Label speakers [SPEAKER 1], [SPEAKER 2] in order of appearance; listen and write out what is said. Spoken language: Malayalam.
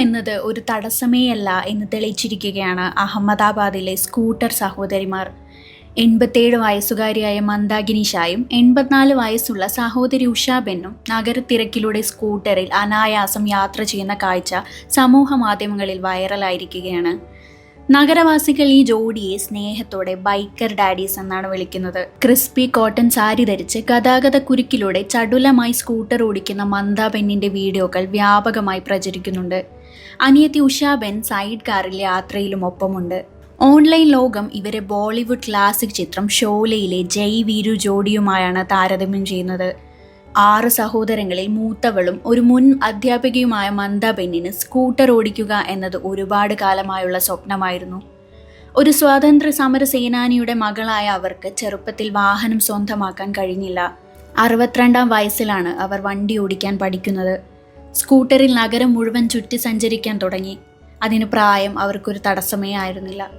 [SPEAKER 1] എന്നത് ഒരു തടസ്സമേയല്ല എന്ന് തെളിയിച്ചിരിക്കുകയാണ് അഹമ്മദാബാദിലെ സ്കൂട്ടർ സഹോദരിമാർ. എൺപത്തേഴ് വയസ്സുകാരിയായ മന്ദാകിനി ഷായും എൺപത്തിനാല് വയസ്സുള്ള സഹോദരി ഉഷാബെന്നും നഗരത്തിരക്കിലൂടെ സ്കൂട്ടറിൽ അനായാസം യാത്ര ചെയ്യുന്ന കാഴ്ച സമൂഹ മാധ്യമങ്ങളിൽ വൈറലായിരിക്കുകയാണ്. നഗരവാസികൾ ഈ ജോഡിയെ സ്നേഹത്തോടെ ബൈക്കർ ഡാഡീസ് എന്നാണ് വിളിക്കുന്നത്. ക്രിസ്പി കോട്ടൺ സാരി ധരിച്ച് ഗതാഗത കുരുക്കിലൂടെ ചടുലമായി സ്കൂട്ടർ ഓടിക്കുന്ന മന്ദ ബെന്നിന്റെ വീഡിയോകൾ വ്യാപകമായി പ്രചരിക്കുന്നുണ്ട്. അനിയത്തി ഉഷാബെൻ സൈഡ് കാറിൽ യാത്രയിലും ഒപ്പമുണ്ട്. ഓൺലൈൻ ലോകം ഇവരെ ബോളിവുഡ് ക്ലാസിക് ചിത്രം ഷോലയിലെ ജയ് വീരു ജോഡിയുമായാണ് താരതമ്യം ചെയ്യുന്നത്. ആറ് സഹോദരങ്ങളിൽ മൂത്തവളും ഒരു മുൻ അധ്യാപികയുമായ മന്ദ ബെന്നിന് സ്കൂട്ടർ ഓടിക്കുക എന്നത് ഒരുപാട് കാലമായുള്ള സ്വപ്നമായിരുന്നു. ഒരു സ്വാതന്ത്ര്യ സമര സേനാനിയുടെ മകളായ അവർക്ക് ചെറുപ്പത്തിൽ വാഹനം സ്വന്തമാക്കാൻ കഴിഞ്ഞില്ല. അറുപത്തിരണ്ടാം വയസ്സിലാണ് അവർ വണ്ടി ഓടിക്കാൻ പഠിക്കുന്നത്. സ്കൂട്ടറിൽ നഗരം മുഴുവൻ ചുറ്റി സഞ്ചരിക്കാൻ തുടങ്ങി. അതിന് പ്രായം അവർക്കൊരു തടസ്സമേ ആയിരുന്നില്ല.